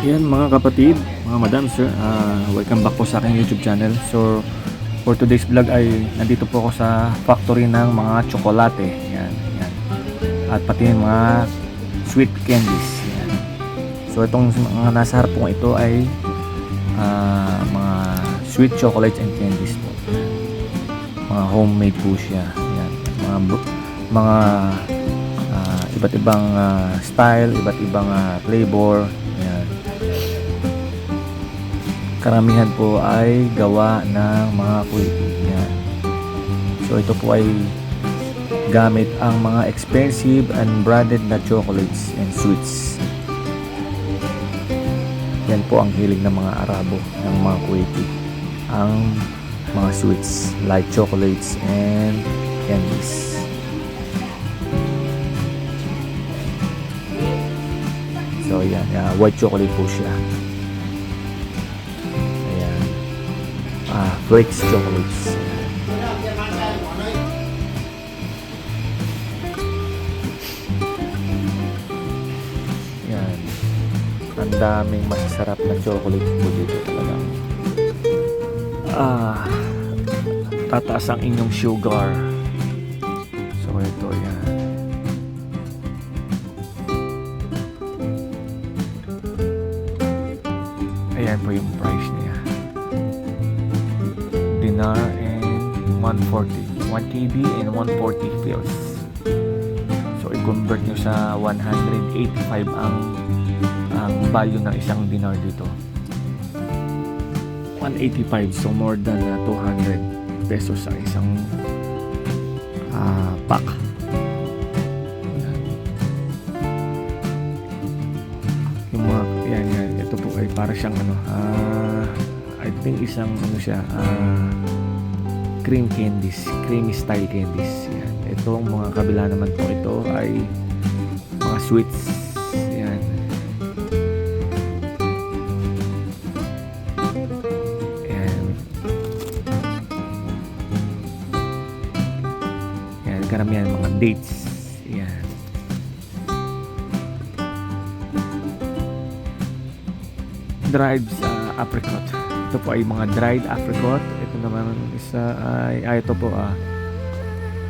Yan mga kapatid, mga madam sir, ah, welcome back po sa aking YouTube channel. So, for today's vlog ay nandito po ako sa factory ng mga tsokolate. Yan, yan. At pati mga sweet candies. Yan. So, itong mga nasa harap po ito ay ah, mga sweet chocolates and candies po. Mga homemade po siya. Yan. Mga, mga ah, iba't ibang ah, style, iba't ibang ah, flavor. Karamihan po ay gawa ng mga kuliti. Yan. So ito po ay gamit ang mga expensive and branded na chocolates and sweets. Yan po ang hilig ng mga Arabo, ng mga Kuwaiti. Ang mga sweets like chocolates and candies. So yan, yeah, white chocolate po siya. Flakes chocolates. Yan. Ang daming masasarap na chocolate po dito talagang. Ah, tataas ang inyong sugar. So ito yan. Ayan po yung price niya. Dinar and 140. 1 KB and 140 pills. So, i-convert nyo sa 185 ang ang value ng isang dinar dito. 185. So, more than uh, 200 pesos ang isang ah, pack. yung mga yan yan ito po ay para siyang ano ah I think isang ano siya ah, cream candies creamy style candies. Yan. Ito ang mga kabila naman po ito ay mga sweets. Yan. Yan. Yan karamihan mga dates. Yan. Dried uh, apricot. Ito po ay mga dried apricot. Ito naman isa ay, ay ito po ah.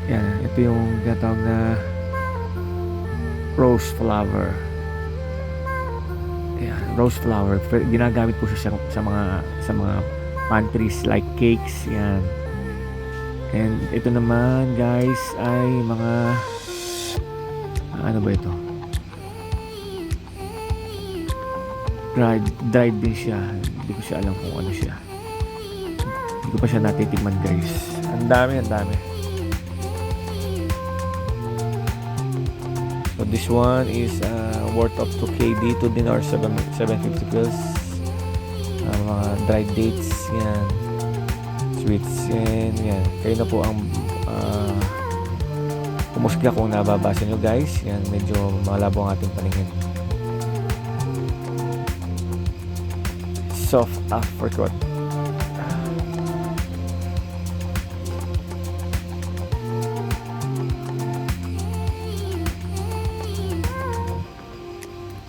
Yan, ito yung tinatawag na rose flower. Yan, rose flower. Ginagamit po siya sa, sa mga sa mga pantries like cakes. Yan. And ito naman guys ay mga ano ba ito? Dried, dried din siya. Hindi ko siya alam kung ano siya. Hindi ko pa siya natitikman guys. Ang dami, ang dami. So this one is uh, worth up to KD, 2 dinars, 7, 750 pills. Uh, mga dried dates, yan. Sweets, yan, yan. Kayo na po ang uh, kumusga kung nababasa nyo guys. Yan, medyo malabo ang ating paningin. Soft apricot.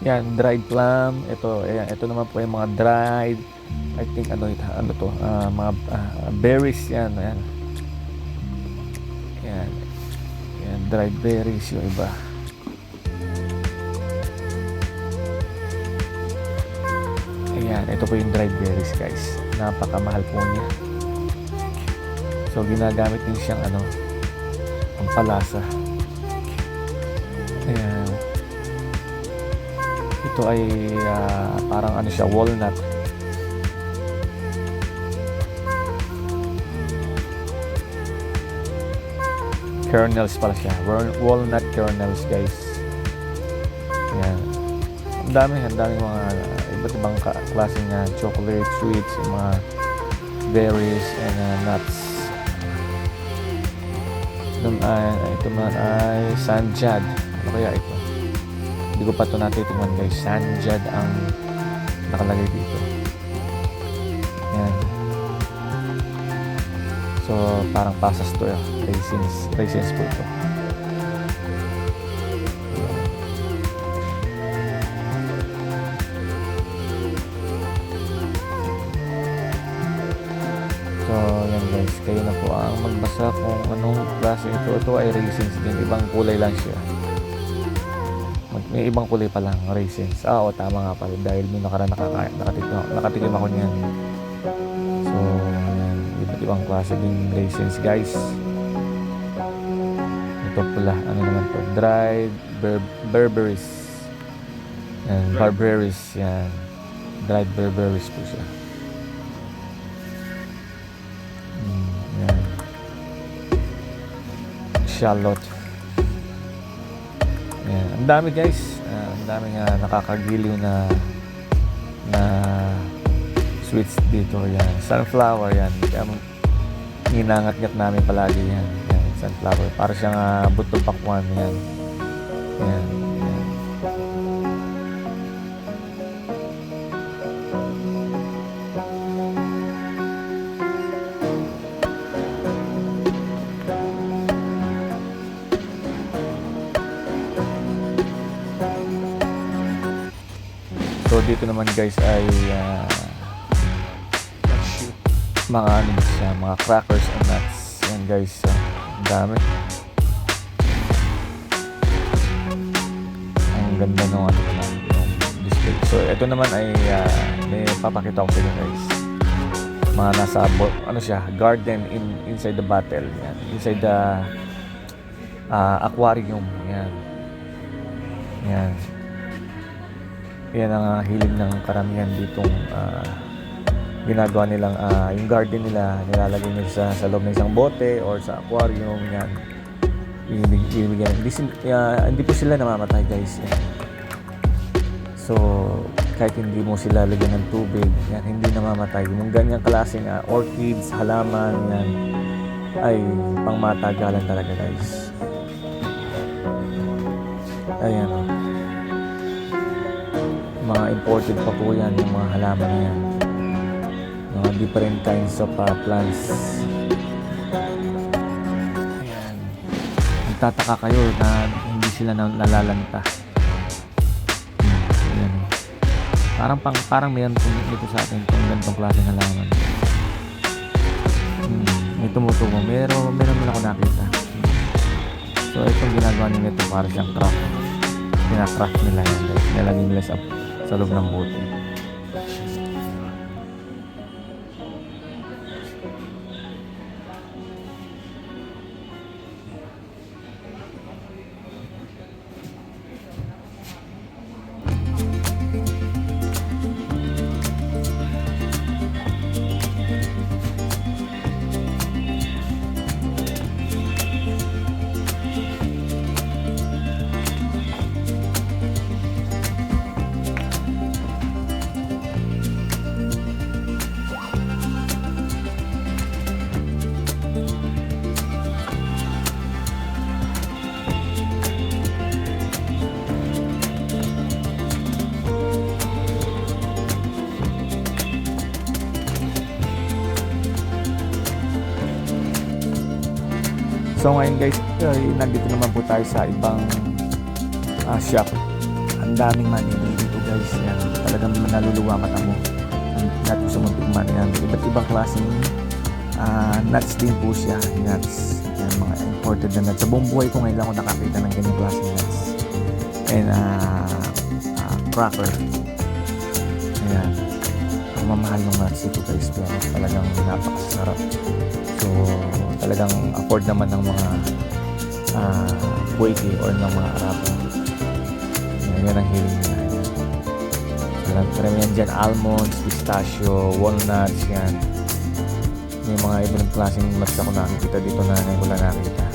Yan, dried plum. Ito, ayan, ito naman po yung mga dried. I think ano ito, ano to, ah, mga ah, berries yan, ayan. Yan. Yan, dried berries yung iba. Ayan, ito po yung dried berries guys. Napakamahal po niya. So ginagamit din siyang ano, pampalasa. Ayan. Ito ay ah, parang ano siya, walnut. Kernels pala siya. Wal- Walnut kernels guys. Ayan. Ang dami, ang dami mga uh, iba't ibang klaseng uh, chocolate, sweets, yung mga berries and uh, nuts. Doon ay, ito naman ay sanjad. Ano kaya ito? Hindi ko pa ito natitingnan guys. Sanjad ang nakalagay dito. Yan. So, parang pasas to. eh. Raisins. Raisins po ito. Kayo na po ang magbasa kung anong klase ito. Ito ay raisins din. Ibang kulay lang siya. May ibang kulay pa lang, raisins. Ah, oo, tama nga pala. Dahil may nakaraan nakaka- nakatikim, nakatikim ako niyan. So, ayan. Iba't ibang klase din raisins, guys. Ito pala, ano naman to? Dried ber- berberries. Yan, barberries. Yan. Dried berberries po siya. Shallot. Yan. Ang dami guys. Ah, ang dami nga nakakagiliw na na sweets dito. Yan. Sunflower yan. Kaya ginangat-ngat namin palagi yan. Yan. Sunflower. Para siyang uh, butong pakwan. Yan. Yan. Dito naman guys ay ah, mga ano siya, mga crackers and nuts. Yan guys, ah, ang dami. Ang ganda ng ano naman, yung display. So ito naman ay ah, may papakita ko sa inyo guys. Mga nasa ano siya, garden in inside the bottle. Yan, inside the ah, aquarium. Yan. Yan. Yan ang ah, hiling ng karamihan ditong ah, ginagawa nilang ah, yung garden nila. Nilalagay nila sa, sa loob ng isang bote or sa aquarium yan. Ibig ibigyan hindi, ah, hindi po sila namamatay guys. Yan. so kahit hindi mo sila lagyan ng tubig yan hindi namamatay. Yung ganyang klaseng ah, orchids halaman yan ay pangmatagalan talaga guys. Ayan oh mga imported pa po yan yung mga halaman na mga different kinds of uh, plants. Ayan. Nagtataka kayo na hindi sila na, nalalanta. Hmm, ayan. Parang pang, parang mayroon po dito sa atin itong ganitong klase halaman. Hmm, may tumutubo. Meron meron man ako nakita. So itong ginagawa nila ito para siyang craft. Kinakraft nila yan. Nilagay nila sa, sa loob ng bote So ngayon guys, ay, nandito naman po tayo sa ibang ah, shop. Ang daming manini dito guys. Yan, talagang naluluwa mata mo. Ang natin sa muntikman yan. Iba't ibang klaseng ah, nuts din po siya. Nuts. Yan, mga imported na nuts. Sa buong buhay ko ngayon lang ako nakakita ng ganyan klaseng nuts. And ah, ah, cracker. Ayan. Ang mamahal ng nuts dito guys. Pero talagang napakasarap. So, talagang afford naman ng mga uh, Kuwaiti or ng mga Arabo. Yan, yan ang hiling nila. Yan. Alam, karamihan dyan, almonds, pistachio, walnuts, yan. May mga ibang klaseng nuts ako nakikita dito na wala nakikita.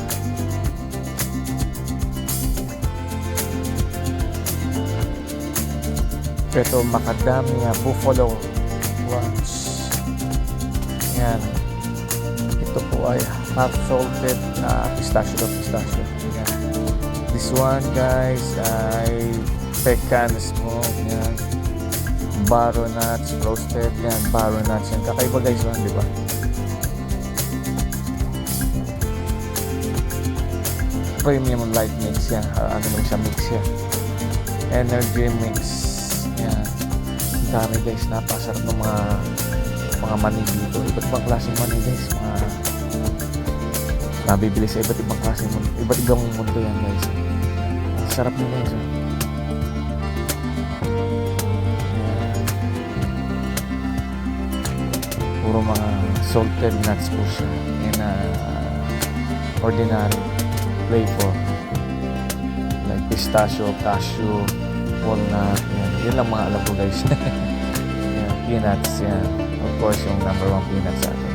Ito, macadamia, buffalo ranch. Yan. Ito po ay half salted na pistachio of pistachio. Yan. This one guys ay pecan smoke. Yan. Baro nuts roasted. Yan. Baro nuts. Yan. Kakaiba guys yan, di ba? Premium light mix yan. Ah, ano lang siya mix yan. Energy mix. Yan. Dami guys. Napasarap ng mga mga mani dito. Iba't ibang klaseng mani guys. Mga Mabibili sa iba't ibang klase iba't ibang mundo yan guys. Sarap nyo guys. Ayan. Puro mga salted nuts po siya. And uh, ordinary flavor. Like pistachio, cashew, walnut. Yan, yun lang mga alam ko guys. yan, peanuts. Yan. Of course, yung number one peanuts sa atin.